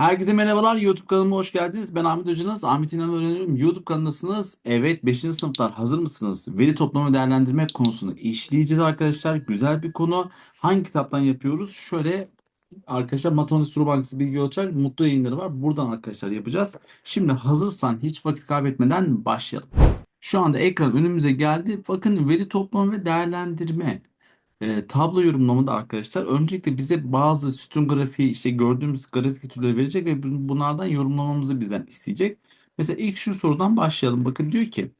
Herkese merhabalar. YouTube kanalıma hoş geldiniz. Ben Ahmet Hocanız. Ahmet İnan Öğreniyorum. YouTube kanalındasınız. Evet 5. sınıflar hazır mısınız? Veri toplama değerlendirme konusunu işleyeceğiz arkadaşlar. Güzel bir konu. Hangi kitaptan yapıyoruz? Şöyle arkadaşlar Matematik Soru Bankası Bilgi Ölçer Mutlu Yayınları var. Buradan arkadaşlar yapacağız. Şimdi hazırsan hiç vakit kaybetmeden başlayalım. Şu anda ekran önümüze geldi. Bakın veri toplama ve değerlendirme. E, tablo yorumlamada arkadaşlar öncelikle bize bazı sütun grafiği işte gördüğümüz grafik türleri verecek ve bu- bunlardan yorumlamamızı bizden isteyecek. Mesela ilk şu sorudan başlayalım. Bakın diyor ki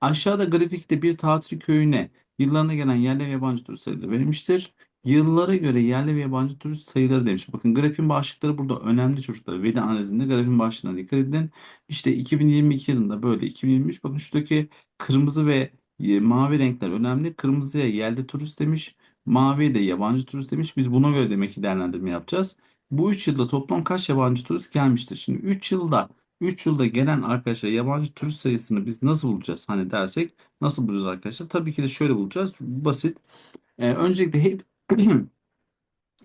aşağıda grafikte bir tatil köyüne yıllarına gelen yerli ve yabancı turist sayıları verilmiştir. Yıllara göre yerli ve yabancı turist sayıları demiş. Bakın grafiğin başlıkları burada önemli çocuklar. Veri analizinde grafiğin başlığına dikkat edin. İşte 2022 yılında böyle 2023 bakın şuradaki kırmızı ve e, mavi renkler önemli. Kırmızıya yerli turist demiş. Mavi de yabancı turist demiş. Biz buna göre demek ki değerlendirme yapacağız. Bu 3 yılda toplam kaç yabancı turist gelmiştir? Şimdi 3 yılda 3 yılda gelen arkadaşlar yabancı turist sayısını biz nasıl bulacağız? Hani dersek nasıl bulacağız arkadaşlar? Tabii ki de şöyle bulacağız. Basit. Ee, öncelikle hep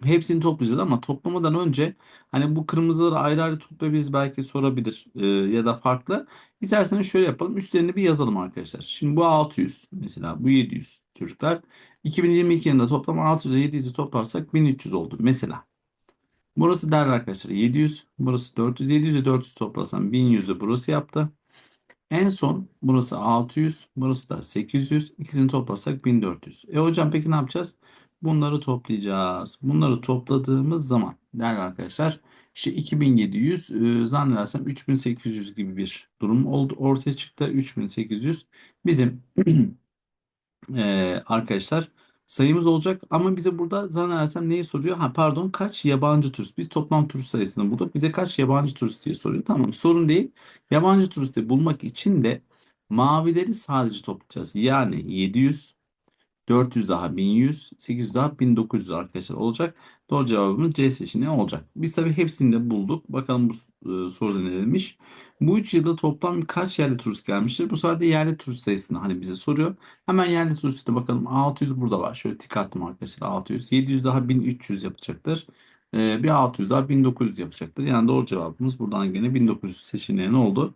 hepsini toplayacağız ama toplamadan önce hani bu kırmızıları ayrı ayrı toplayabiliriz belki sorabilir Ee, ya da farklı. İsterseniz şöyle yapalım. Üstlerini bir yazalım arkadaşlar. Şimdi bu 600 mesela bu 700 çocuklar. 2022 yılında toplam 600 ile 700'ü toplarsak 1300 oldu mesela. Burası değerli arkadaşlar 700. Burası 400. 700 ile 400 toplasam 1100'ü burası yaptı. En son burası 600. Burası da 800. İkisini toplarsak 1400. E hocam peki ne yapacağız? Bunları toplayacağız. Bunları topladığımız zaman değerli arkadaşlar işte 2700 e, zannedersem 3800 gibi bir durum oldu. Ortaya çıktı 3800. Bizim Ee, arkadaşlar sayımız olacak ama bize burada zannedersem neyi soruyor? Ha pardon kaç yabancı turist? Biz toplam turist sayısını bulduk. Bize kaç yabancı turist diye soruyor. Tamam sorun değil. Yabancı turisti bulmak için de mavileri sadece toplayacağız. Yani 700 400 daha 1100, 800 daha 1900 arkadaşlar olacak. Doğru cevabımız C seçeneği olacak. Biz tabii hepsini de bulduk. Bakalım bu e, soruda ne demiş. Bu 3 yılda toplam kaç yerli turist gelmiştir? Bu sefer de yerli turist sayısını hani bize soruyor. Hemen yerli turiste bakalım. 600 burada var. Şöyle tik attım arkadaşlar 600. 700 daha 1300 yapacaktır. E, bir 600 daha 1900 yapacaktır. Yani doğru cevabımız buradan gene 1900 seçeneği ne oldu?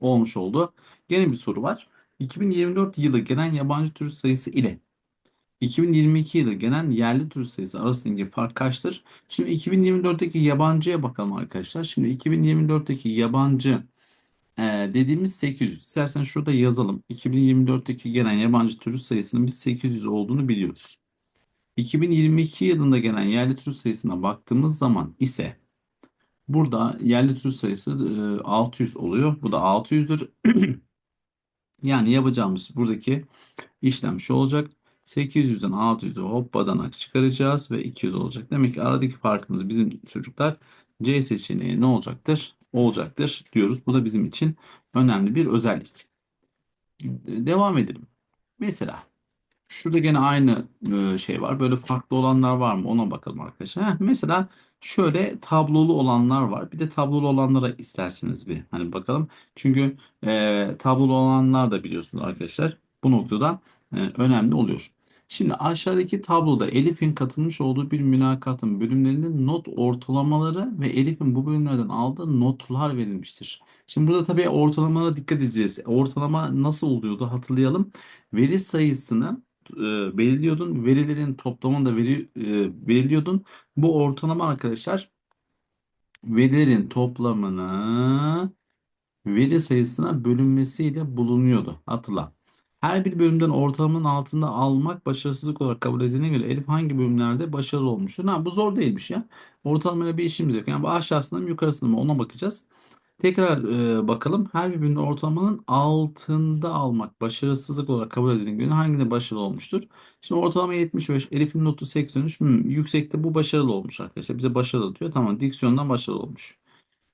Olmuş oldu. Gene bir soru var. 2024 yılı gelen yabancı turist sayısı ile 2022 yılı gelen yerli turist sayısı arasındaki fark kaçtır? Şimdi 2024'teki yabancıya bakalım arkadaşlar. Şimdi 2024'teki yabancı e, dediğimiz 800. İstersen şurada yazalım. 2024'teki gelen yabancı turist sayısının biz 800 olduğunu biliyoruz. 2022 yılında gelen yerli turist sayısına baktığımız zaman ise burada yerli turist sayısı e, 600 oluyor. Bu da 600'dür. Yani yapacağımız buradaki işlem şu olacak. 800'den 600'ü hoppadanak çıkaracağız ve 200 olacak. Demek ki aradaki farkımız bizim çocuklar C seçeneği ne olacaktır? Olacaktır diyoruz. Bu da bizim için önemli bir özellik. Devam edelim. Mesela şurada gene aynı e, şey var. Böyle farklı olanlar var mı? Ona bakalım arkadaşlar. Heh, mesela şöyle tablolu olanlar var. Bir de tablolu olanlara isterseniz bir hani bakalım. Çünkü e, tablolu olanlar da biliyorsunuz arkadaşlar bu noktada e, önemli oluyor. Şimdi aşağıdaki tabloda Elif'in katılmış olduğu bir mülakatın bölümlerinde not ortalamaları ve Elif'in bu bölümlerden aldığı notlar verilmiştir. Şimdi burada tabii ortalamalara dikkat edeceğiz. Ortalama nasıl oluyordu hatırlayalım. Veri sayısını e, belirliyordun. Verilerin toplamını da veri, e, belirliyordun. Bu ortalama arkadaşlar verilerin toplamını veri sayısına bölünmesiyle bulunuyordu. Hatırla. Her bir bölümden ortalamanın altında almak başarısızlık olarak kabul edildiğine göre Elif hangi bölümlerde başarılı olmuştur? Ha, bu zor değilmiş ya. Ortalamayla bir işimiz yok. Yani bu aşağısında mı yukarısında mı ona bakacağız. Tekrar e, bakalım. Her bir bölümde ortalamanın altında almak başarısızlık olarak kabul edildiğine göre hanginde başarılı olmuştur? Şimdi ortalama 75, Elif'in notu 83. Hmm, yüksekte bu başarılı olmuş arkadaşlar. Bize başarılı diyor. Tamam, diksiyondan başarılı olmuş.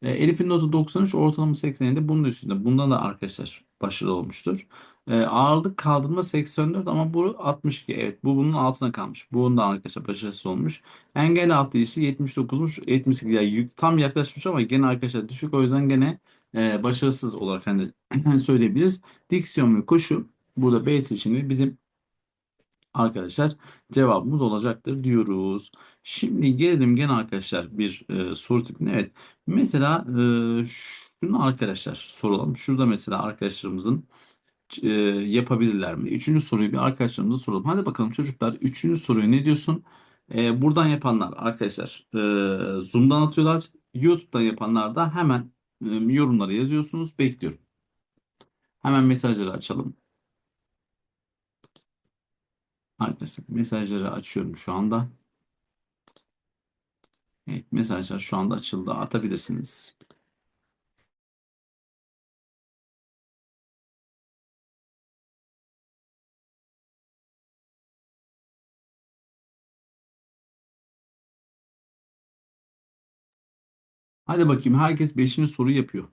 E, Elif'in notu 93, ortalama 87 bunun üstünde. Bunda da arkadaşlar başarılı olmuştur. E, ağırlık kaldırma 84 ama bu 62. Evet bu bunun altına kalmış. Bunun da arkadaşlar başarısız olmuş. Engel atlayışı 79'muş. 78 yani tam yaklaşmış ama gene arkadaşlar düşük. O yüzden gene e, başarısız olarak hani söyleyebiliriz. Diksiyon ve koşu burada B seçeneği bizim arkadaşlar cevabımız olacaktır diyoruz. Şimdi gelelim gene arkadaşlar bir e, soru tipine. Evet. Mesela e, şunu arkadaşlar soralım. Şurada mesela arkadaşlarımızın e, yapabilirler mi? Üçüncü soruyu bir arkadaşlarımıza soralım. Hadi bakalım çocuklar. Üçüncü soruyu ne diyorsun? E, buradan yapanlar arkadaşlar e, Zoom'dan atıyorlar. YouTube'dan yapanlar da hemen e, yorumları yazıyorsunuz. Bekliyorum. Hemen mesajları açalım. Arkadaşlar mesajları açıyorum şu anda. Evet, mesajlar şu anda açıldı. Atabilirsiniz. Hadi bakayım herkes beşinci soru yapıyor.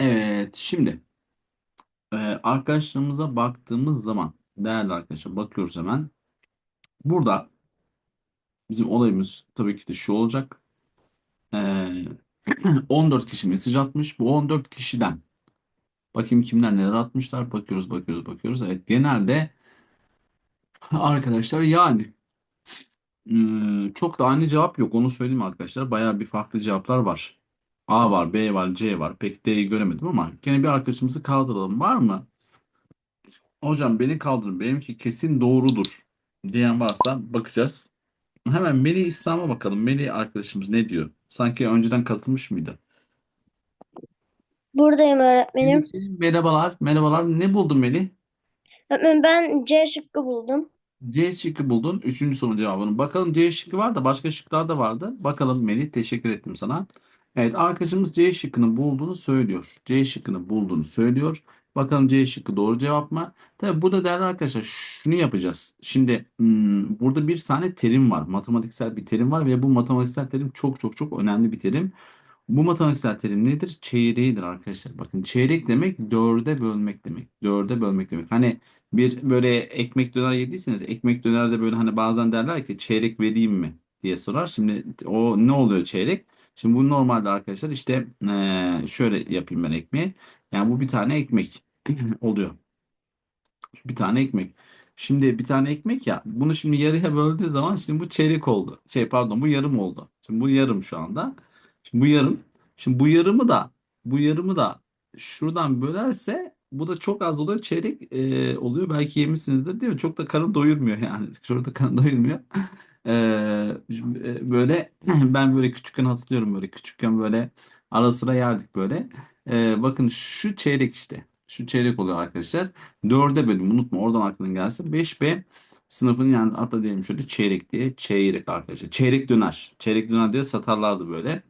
Evet, şimdi e, arkadaşlarımıza baktığımız zaman değerli arkadaşlar bakıyoruz hemen. Burada bizim olayımız tabii ki de şu olacak. E, 14 kişi mesaj atmış. Bu 14 kişiden bakayım kimler neler atmışlar. Bakıyoruz, bakıyoruz, bakıyoruz. Evet, genelde arkadaşlar yani e, çok da aynı cevap yok. Onu söyleyeyim arkadaşlar. Bayağı bir farklı cevaplar var. A var, B var, C var. Pek D'yi göremedim ama gene bir arkadaşımızı kaldıralım. Var mı? Hocam beni kaldırın. Benimki kesin doğrudur diyen varsa bakacağız. Hemen Melih İslam'a bakalım. Melih arkadaşımız ne diyor? Sanki önceden katılmış mıydı? Buradayım öğretmenim. Merhabalar. Merhabalar. Ne buldun Melih? Öğretmenim ben C şıkkı buldum. C şıkkı buldun. Üçüncü sorunun cevabını. Bakalım C şıkkı var da başka şıklar da vardı. Bakalım Melih. Teşekkür ettim sana. Evet arkadaşımız C şıkkını bulduğunu söylüyor. C şıkkını bulduğunu söylüyor. Bakalım C şıkkı doğru cevap mı? Tabii burada değerli arkadaşlar şunu yapacağız. Şimdi hmm, burada bir tane terim var. Matematiksel bir terim var ve bu matematiksel terim çok çok çok önemli bir terim. Bu matematiksel terim nedir? Çeyreğidir arkadaşlar. Bakın çeyrek demek dörde bölmek demek. Dörde bölmek demek. Hani bir böyle ekmek döner yediyseniz ekmek dönerde böyle hani bazen derler ki çeyrek vereyim mi diye sorar. Şimdi o ne oluyor çeyrek? Şimdi bu normalde arkadaşlar işte eee, şöyle yapayım ben ekmeği. Yani bu bir tane ekmek oluyor. Bir tane ekmek. Şimdi bir tane ekmek ya. Bunu şimdi yarıya böldüğü zaman şimdi bu çeyrek oldu. Şey pardon bu yarım oldu. Şimdi bu yarım şu anda. Şimdi bu yarım. Şimdi bu yarımı da bu yarımı da şuradan bölerse bu da çok az oluyor. Çeyrek e, oluyor. Belki yemişsinizdir değil mi? Çok da karın doyurmuyor yani. Şurada karın doyurmuyor. Böyle ben böyle küçükken hatırlıyorum böyle küçükken böyle ara sıra yerdik böyle. E, bakın şu çeyrek işte. Şu çeyrek oluyor arkadaşlar. Dörde bölüm unutma oradan aklın gelsin. 5B sınıfın yani hatta diyelim şöyle çeyrek diye çeyrek arkadaşlar. Çeyrek döner. Çeyrek döner diye satarlardı böyle.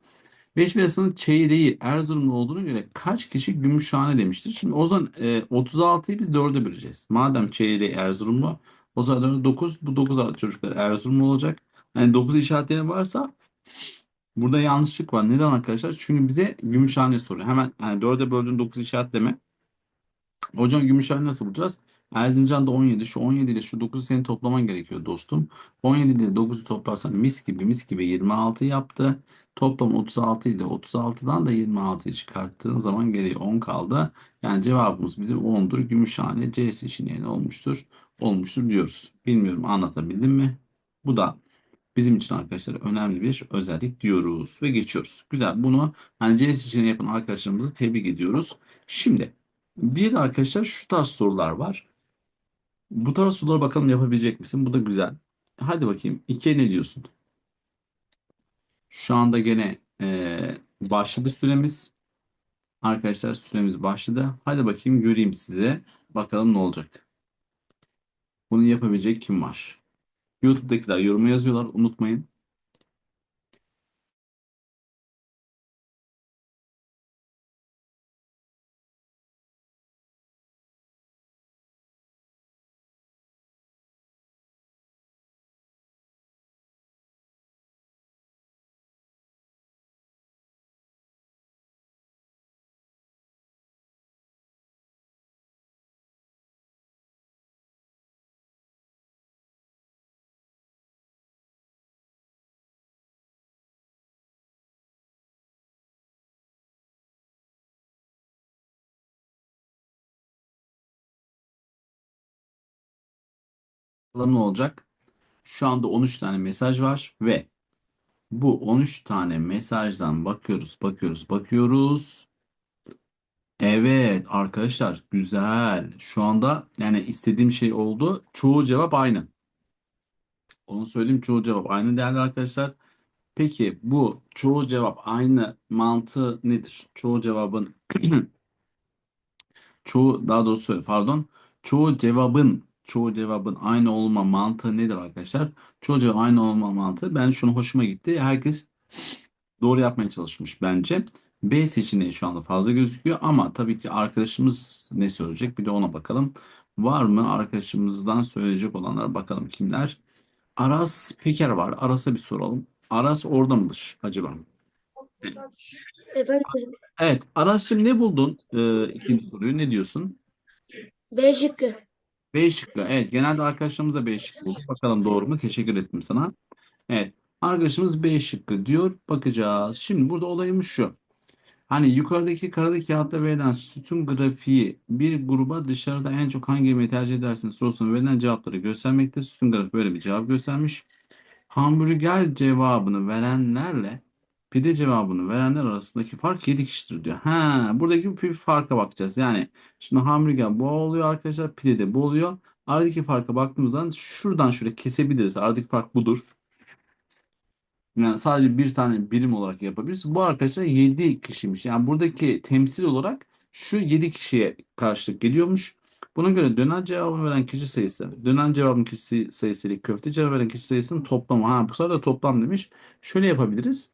5 B sınıfın çeyreği Erzurumlu olduğuna göre kaç kişi Gümüşhane demiştir. Şimdi o zaman e, 36'yı biz 4'e böleceğiz. Madem çeyreği Erzurumlu o zaman 9 bu 9 çocuklar Erzurumlu olacak. Yani 9 işaretleri varsa burada yanlışlık var. Neden arkadaşlar? Çünkü bize Gümüşhane soruyor. Hemen yani 4'e böldüğün 9 işaretleme. Hocam Gümüşhane nasıl bulacağız? Erzincan'da 17. Şu 17 ile şu 9'u senin toplaman gerekiyor dostum. 17 ile 9'u toplarsan mis gibi mis gibi 26 yaptı. Toplam 36 ile 36'dan da 26'yı çıkarttığın zaman geriye 10 kaldı. Yani cevabımız bizim 10'dur. Gümüşhane C seçeneği olmuştur? Olmuştur diyoruz. Bilmiyorum anlatabildim mi? Bu da bizim için arkadaşlar önemli bir özellik diyoruz ve geçiyoruz. Güzel. Bunu hani C seçeneği yapan arkadaşlarımızı tebrik ediyoruz. Şimdi bir de arkadaşlar şu tarz sorular var. Bu tarz sorulara bakalım yapabilecek misin? Bu da güzel. Hadi bakayım. İkiye ne diyorsun? Şu anda gene e, başladı süremiz. Arkadaşlar süremiz başladı. Hadi bakayım göreyim size. Bakalım ne olacak. Bunu yapabilecek kim var? YouTube'dakiler yoruma yazıyorlar. Unutmayın. Ne olacak? Şu anda 13 tane mesaj var ve bu 13 tane mesajdan bakıyoruz, bakıyoruz, bakıyoruz. Evet arkadaşlar güzel. Şu anda yani istediğim şey oldu. Çoğu cevap aynı. Onu söyleyeyim çoğu cevap aynı değerli arkadaşlar. Peki bu çoğu cevap aynı mantığı nedir? Çoğu cevabın çoğu daha doğrusu pardon. Çoğu cevabın çoğu cevabın aynı olma mantığı nedir arkadaşlar? Çoğu cevap aynı olma mantığı ben şunu hoşuma gitti. Herkes doğru yapmaya çalışmış bence. B seçeneği şu anda fazla gözüküyor ama tabii ki arkadaşımız ne söyleyecek bir de ona bakalım. Var mı arkadaşımızdan söyleyecek olanlar bakalım kimler? Aras Peker var. Aras'a bir soralım. Aras orada mıdır acaba? Efendim. Evet. Aras'cığım ne buldun? Ee, ikinci soruyu ne diyorsun? B şıkkı. B şıkkı. Evet. Genelde arkadaşlarımız da B şıkkı. Bakalım doğru mu? Teşekkür ettim sana. Evet. Arkadaşımız B şıkkı diyor. Bakacağız. Şimdi burada olayımız şu. Hani yukarıdaki karadaki kağıtta verilen sütun grafiği bir gruba dışarıda en çok hangi yemeği tercih edersiniz sorusuna verilen cevapları göstermekte. Sütun grafiği böyle bir cevap göstermiş. Hamburger cevabını verenlerle pide cevabını verenler arasındaki fark 7 kişidir diyor. Ha, buradaki bir farka bakacağız. Yani şimdi hamburger bu oluyor arkadaşlar. Pide de bu oluyor. Aradaki farka baktığımızda şuradan şöyle kesebiliriz. Aradaki fark budur. Yani sadece bir tane birim olarak yapabiliriz. Bu arkadaşlar 7 kişiymiş. Yani buradaki temsil olarak şu 7 kişiye karşılık geliyormuş. Buna göre dönen cevabını veren kişi sayısı, dönen cevabın kişi sayısı ile köfte cevabı veren kişi sayısının toplamı. Ha bu sefer de toplam demiş. Şöyle yapabiliriz.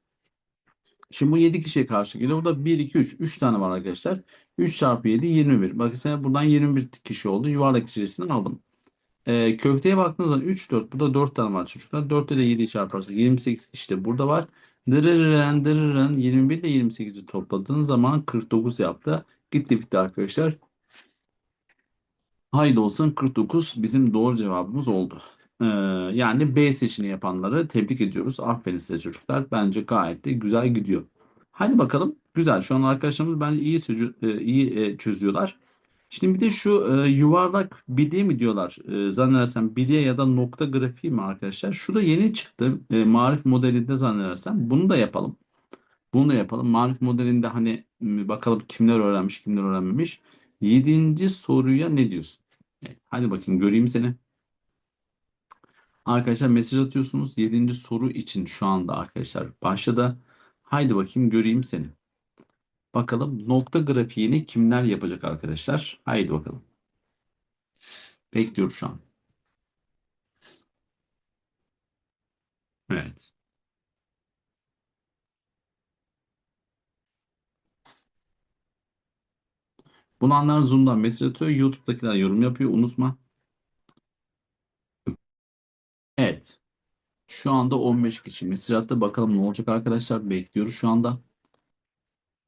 Şimdi bu 7 kişiye karşı geliyor. Burada 1, 2, 3. 3 tane var arkadaşlar. 3 çarpı 7 21. Bakın sen buradan 21 kişi oldu. Yuvarlak içerisinden aldım. Ee, köfteye baktığınız zaman 3, 4. Burada 4 tane var çocuklar. 4'te de 7'yi çarparsak 28 işte burada var. Dırırıren dırırıren 21 ile 28'i topladığın zaman 49 yaptı. Gitti bitti arkadaşlar. Hayırlı olsun 49 bizim doğru cevabımız oldu. Ee, yani B seçeneği yapanları tebrik ediyoruz. Aferin size çocuklar. Bence gayet de güzel gidiyor. Hadi bakalım. Güzel. Şu an arkadaşlarımız bence iyi, çözü- e, iyi e, çözüyorlar. Şimdi bir de şu e, yuvarlak bilye mi diyorlar? E, zannedersem bilye ya da nokta grafiği mi arkadaşlar? Şurada yeni çıktı. E, marif modelinde zannedersem. Bunu da yapalım. Bunu da yapalım. Marif modelinde hani bakalım kimler öğrenmiş, kimler öğrenmemiş. Yedinci soruya ne diyorsun? Evet, hadi bakayım göreyim seni. Arkadaşlar mesaj atıyorsunuz. Yedinci soru için şu anda arkadaşlar başladı. Haydi bakayım göreyim seni. Bakalım nokta grafiğini kimler yapacak arkadaşlar? Haydi bakalım. Bekliyoruz şu an. Evet. Bulanlar Zoom'dan mesaj atıyor. YouTube'dakiler yorum yapıyor. Unutma. Evet. Şu anda 15 kişi mesaj. Bakalım ne olacak arkadaşlar. Bekliyoruz şu anda.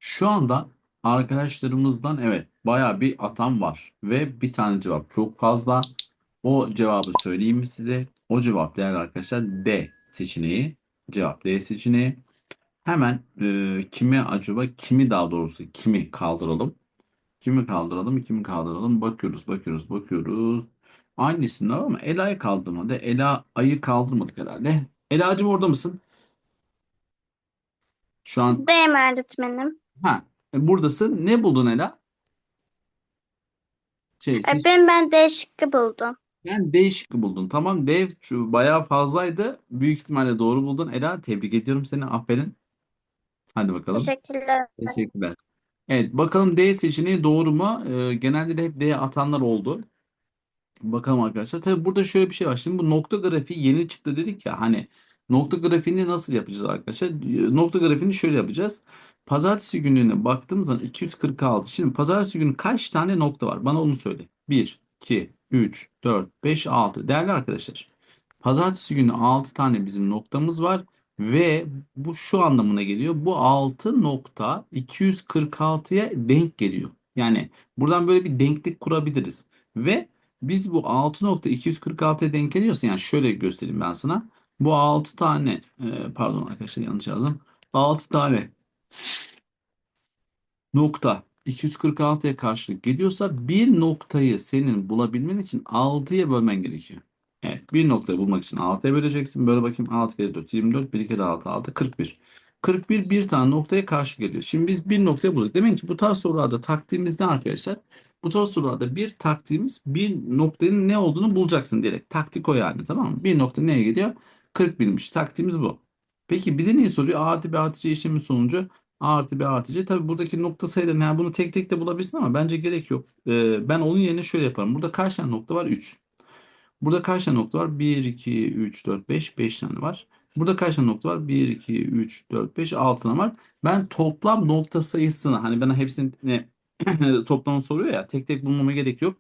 Şu anda arkadaşlarımızdan evet baya bir atan var. Ve bir tane cevap çok fazla. O cevabı söyleyeyim mi size? O cevap değerli arkadaşlar D seçeneği. Cevap D seçeneği. Hemen e, kimi acaba kimi daha doğrusu kimi kaldıralım? Kimi kaldıralım? Kimi kaldıralım? Bakıyoruz, bakıyoruz, bakıyoruz. Aynı isimler ama Ela'yı kaldırmadı. Ela ayı kaldırmadık herhalde. Ela'cığım orada mısın? Şu an Buradayım öğretmenim. ha e, buradasın. Ne buldun Ela? Şey, seç- Ben ben D şıkkı buldum. Yani D şıkkı buldun. Tamam D şu bayağı fazlaydı. Büyük ihtimalle doğru buldun. Ela tebrik ediyorum seni. Aferin. Hadi bakalım. Teşekkürler. Teşekkürler. Evet bakalım D seçeneği doğru mu? Ee, genelde de hep D atanlar oldu. Bakalım arkadaşlar. Tabii burada şöyle bir şey var. Şimdi bu nokta grafiği yeni çıktı dedik ya hani nokta grafiğini nasıl yapacağız arkadaşlar? Nokta grafiğini şöyle yapacağız. Pazartesi gününe baktığımız zaman 246. Şimdi pazartesi günü kaç tane nokta var? Bana onu söyle. 1, 2, 3, 4, 5, 6. Değerli arkadaşlar. Pazartesi günü 6 tane bizim noktamız var ve bu şu anlamına geliyor. Bu 6 nokta 246'ya denk geliyor. Yani buradan böyle bir denklik kurabiliriz. Ve biz bu 6 nokta 246'ya denk geliyorsa yani şöyle göstereyim ben sana. Bu 6 tane e, pardon arkadaşlar yanlış yazdım. 6 tane nokta 246'ya karşılık geliyorsa bir noktayı senin bulabilmen için 6'ya bölmen gerekiyor. Evet. Bir noktayı bulmak için 6'ya böleceksin. Böyle bakayım 6 kere 4 24. 1 kere 6 6 41. 41 bir tane noktaya karşı geliyor. Şimdi biz bir noktaya bulduk. Demek ki bu tarz sorularda taktiğimiz arkadaşlar? Bu tarz sorularda bir taktiğimiz bir noktanın ne olduğunu bulacaksın diyerek. Taktik o yani tamam mı? Bir nokta neye geliyor? 41'miş. Taktiğimiz bu. Peki bize neyi soruyor? A artı B artı C işlemin sonucu A artı B artı C. Tabii buradaki nokta sayıları yani bunu tek tek de bulabilirsin ama bence gerek yok. Ee, ben onun yerine şöyle yaparım. Burada kaç tane nokta var? 3. Burada kaç tane nokta var? 1, 2, 3, 4, 5. 5 tane var. Burada kaç tane nokta var? 1, 2, 3, 4, 5, 6 tane var. Ben toplam nokta sayısını hani bana hepsini toplamı soruyor ya tek tek bulmama gerek yok.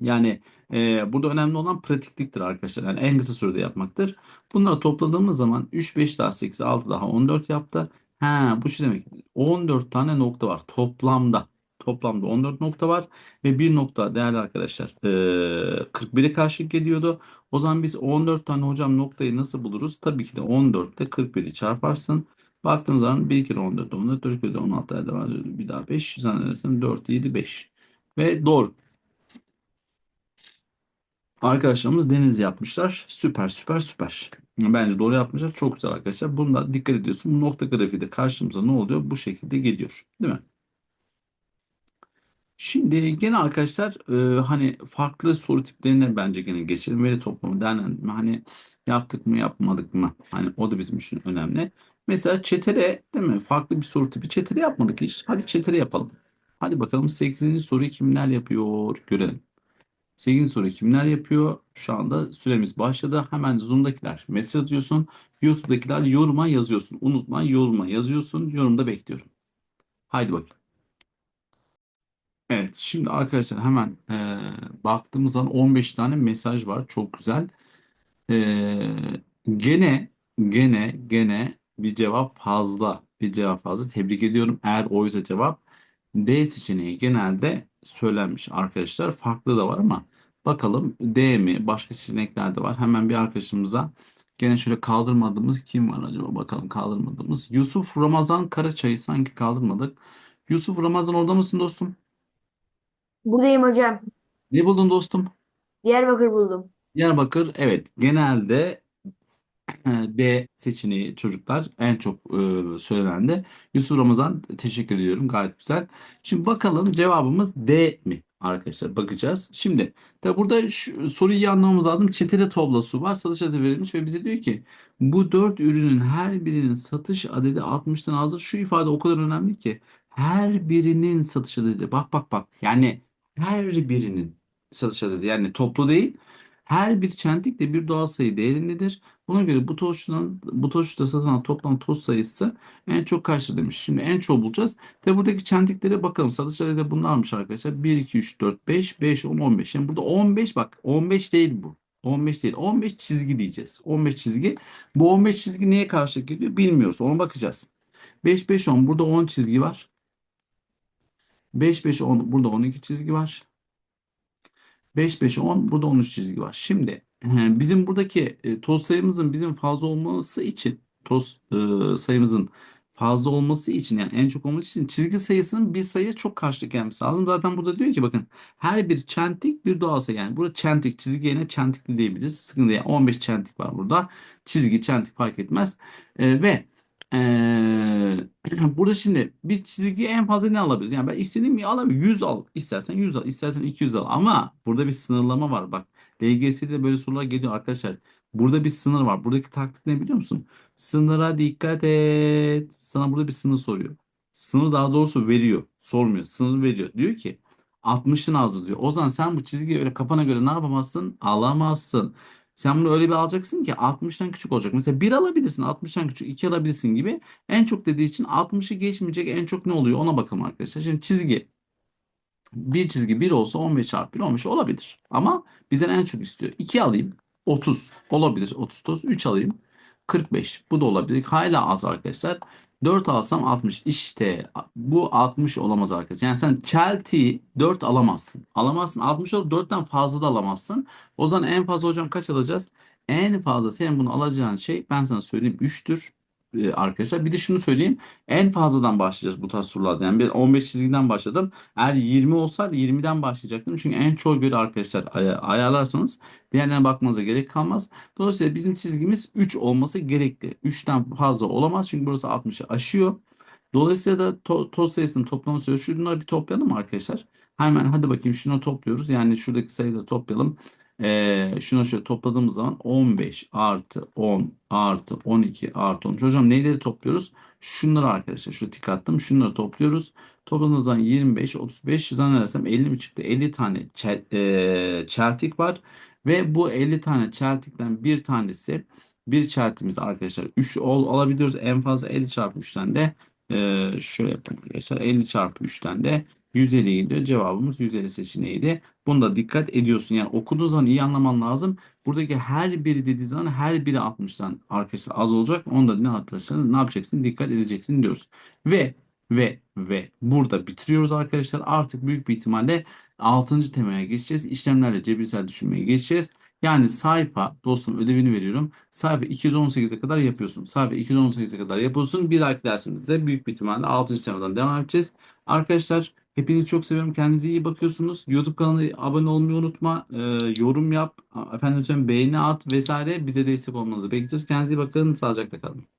Yani e, burada önemli olan pratikliktir arkadaşlar. Yani en kısa sürede yapmaktır. Bunları topladığımız zaman 3, 5 daha 8, 6 daha 14 yaptı. Ha, bu şu demek. 14 tane nokta var toplamda. Toplamda 14 nokta var ve bir nokta değerli arkadaşlar e, 41'e karşı geliyordu. O zaman biz 14 tane hocam noktayı nasıl buluruz? Tabii ki de 14 ile 41'i çarparsın. Baktığın zaman 1 kere 14, 14, 4 kere 16 elde var. Bir daha 5, zannedersem 4, 7, 5. Ve doğru. Arkadaşlarımız deniz yapmışlar. Süper süper süper. Bence doğru yapmışlar. Çok güzel arkadaşlar. Bunda dikkat ediyorsun. Bu nokta grafiği de karşımıza ne oluyor? Bu şekilde geliyor. Değil mi? Şimdi gene arkadaşlar e, hani farklı soru tiplerine bence gene geçelim. Veri toplamı, değerlendirme hani yaptık mı yapmadık mı? Hani o da bizim için önemli. Mesela çetele değil mi? Farklı bir soru tipi. Çetele yapmadık hiç. Hadi çetele yapalım. Hadi bakalım 8. soruyu kimler yapıyor? Görelim. 8. soruyu kimler yapıyor? Şu anda süremiz başladı. Hemen Zoom'dakiler mesaj atıyorsun. YouTube'dakiler yoruma yazıyorsun. Unutma yoruma yazıyorsun. Yorumda bekliyorum. Haydi bakayım. Evet, şimdi arkadaşlar hemen eee baktığımız zaman 15 tane mesaj var. Çok güzel. Eee, gene gene gene bir cevap fazla. Bir cevap fazla. Tebrik ediyorum. Eğer oysa cevap D seçeneği genelde söylenmiş arkadaşlar. Farklı da var ama bakalım D mi? Başka seçenekler de var. Hemen bir arkadaşımıza gene şöyle kaldırmadığımız kim var acaba? Bakalım kaldırmadığımız. Yusuf Ramazan Karaçay'ı sanki kaldırmadık. Yusuf Ramazan orada mısın dostum? Buradayım hocam. Ne buldun dostum? Diyarbakır buldum. Diyarbakır evet genelde D seçeneği çocuklar en çok e, söylenen de. Yusuf Ramazan teşekkür ediyorum gayet güzel. Şimdi bakalım cevabımız D mi arkadaşlar bakacağız. Şimdi tabi burada şu, soruyu iyi anlamamız lazım. Çetele tablosu var satış adedi verilmiş ve bize diyor ki bu dört ürünün her birinin satış adedi 60'tan azdır. Şu ifade o kadar önemli ki her birinin satış adedi bak bak bak yani her birinin satış adedi yani toplu değil. Her bir çentik de bir doğal sayı değerindedir. Buna göre bu toştan bu toşta satılan toplam toz sayısı en çok kaçtır demiş. Şimdi en çok bulacağız. Tabi buradaki çentiklere bakalım. Satış adedi bunlarmış arkadaşlar. 1, 2, 3, 4, 5, 5, 10, 15. Şimdi burada 15 bak 15 değil bu. 15 değil. 15 çizgi diyeceğiz. 15 çizgi. Bu 15 çizgi neye karşılık geliyor bilmiyoruz. Ona bakacağız. 5, 5, 10. Burada 10 çizgi var. 5, 5, 10. Burada 12 çizgi var. 5, 5, 10. Burada 13 çizgi var. Şimdi bizim buradaki e, toz sayımızın bizim fazla olması için toz e, sayımızın fazla olması için yani en çok olması için çizgi sayısının bir sayıya çok karşılık gelmesi lazım. Zaten burada diyor ki bakın her bir çentik bir doğal sayı. Yani burada çentik çizgi yerine çentikli diyebiliriz. Sıkıntı değil. 15 çentik var burada. Çizgi çentik fark etmez. E, ve ee, burada şimdi biz çizgiye en fazla ne alabiliriz? Yani ben istediğim gibi alabilirim. 100 al. İstersen 100 al. istersen 200 al. Ama burada bir sınırlama var. Bak LGS'de böyle sorular geliyor arkadaşlar. Burada bir sınır var. Buradaki taktik ne biliyor musun? Sınıra dikkat et. Sana burada bir sınır soruyor. Sınır daha doğrusu veriyor. Sormuyor. Sınır veriyor. Diyor ki 60'ın azdır diyor. O zaman sen bu çizgiyi öyle kafana göre ne yapamazsın? Alamazsın. Sen bunu öyle bir alacaksın ki 60'tan küçük olacak. Mesela 1 alabilirsin, 60'tan küçük 2 alabilirsin gibi. En çok dediği için 60'ı geçmeyecek en çok ne oluyor ona bakalım arkadaşlar. Şimdi çizgi bir çizgi 1 olsa 15 çarpı 1 15 olabilir. Ama bizden en çok istiyor. 2 alayım 30 olabilir 30 toz. 3 alayım 45 bu da olabilir. Hala az arkadaşlar. 4 alsam 60. İşte bu 60 olamaz arkadaşlar. Yani sen Chelsea'yi 4 alamazsın. Alamazsın. 60 olup 4'ten fazla da alamazsın. O zaman en fazla hocam kaç alacağız? En fazla senin bunu alacağın şey ben sana söyleyeyim 3'tür. E, arkadaşlar. Bir de şunu söyleyeyim. En fazladan başlayacağız bu tarz sorularda. Yani ben 15 çizgiden başladım. Eğer 20 olsaydı 20'den başlayacaktım. Çünkü en çoğu göre arkadaşlar ay- ayarlarsanız diğerlerine bakmanıza gerek kalmaz. Dolayısıyla bizim çizgimiz 3 olması gerekli. 3'ten fazla olamaz çünkü burası 60'ı aşıyor. Dolayısıyla da to toz sayısının toplamı söylüyor. Şunları bir toplayalım arkadaşlar? Hemen hadi bakayım şunu topluyoruz. Yani şuradaki sayıları toplayalım. Ee, şunu şöyle topladığımız zaman 15 artı 10 artı 12 artı 13. Hocam neyleri topluyoruz? Şunları arkadaşlar. Şu tik attım. Şunları topluyoruz. Topladığımız zaman 25, 35 zannedersem 50 mi çıktı? 50 tane çel- ee, çeltik var. Ve bu 50 tane çeltikten bir tanesi bir çeltimiz arkadaşlar 3 ol, alabiliyoruz. En fazla 50 çarpı 3'ten de ee, şöyle yapalım arkadaşlar. 50 çarpı 3'ten de 150 geliyor. Cevabımız 150 seçeneğiydi. Bunu da dikkat ediyorsun. Yani okuduğun zaman iyi anlaman lazım. Buradaki her biri dediği zaman her biri 60'tan arkadaşlar az olacak. Onda ne arkadaşlar ne yapacaksın? Dikkat edeceksin diyoruz. Ve ve ve burada bitiriyoruz arkadaşlar. Artık büyük bir ihtimalle 6. temaya geçeceğiz. İşlemlerle cebirsel düşünmeye geçeceğiz. Yani sayfa dostum ödevini veriyorum. Sayfa 218'e kadar yapıyorsun. Sayfa 218'e kadar yapıyorsun. Bir dahaki dersimizde büyük bir ihtimalle 6. temadan devam edeceğiz. Arkadaşlar hepinizi çok seviyorum. Kendinize iyi bakıyorsunuz. YouTube kanalına abone olmayı unutma. Ee, yorum yap. Efendim söyleyeyim beğeni at vesaire. Bize destek olmanızı bekliyoruz. Kendinize iyi bakın. Sağlıcakla kalın.